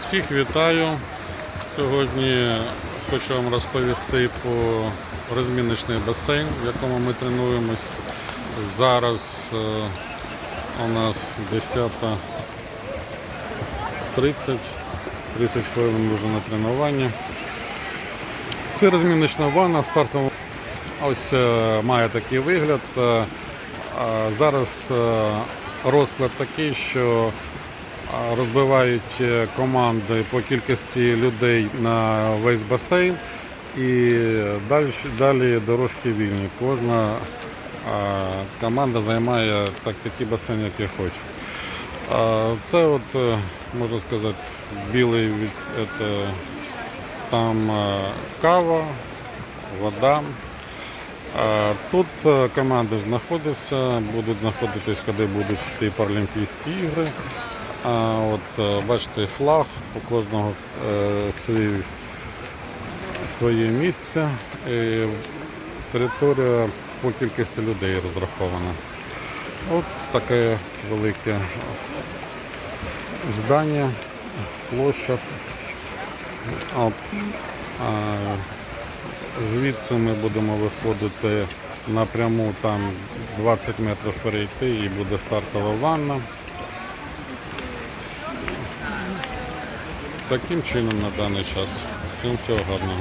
Всіх вітаю. Сьогодні хочу вам розповісти про розміночний басейн, в якому ми тренуємось. Зараз е, у нас 10.30, 30 хвилин вже на тренування. Це розміночна ванна стартова. Ось е, має такий вигляд. Е, Зараз розклад такий, що розбивають е, команди по кількості людей на весь басейн і далі, далі дорожки вільні. Кожна команда займає так, такий басейн, як я хочу. Це от, е, можна сказати, білий від це, там е, кава, вода. Тут команди знаходяться, будуть знаходитись, коли будуть йти Паралімпійські ігри. А От, е, бачите, флаг, у кожного е, свій, своє місце. І територія по кількості людей розрахована. От таке велике здання, площа. От, а, Звідси ми будемо виходити напряму, там 20 метрів перейти і буде стартова ванна. Таким чином на даний час. Всім всього гарного.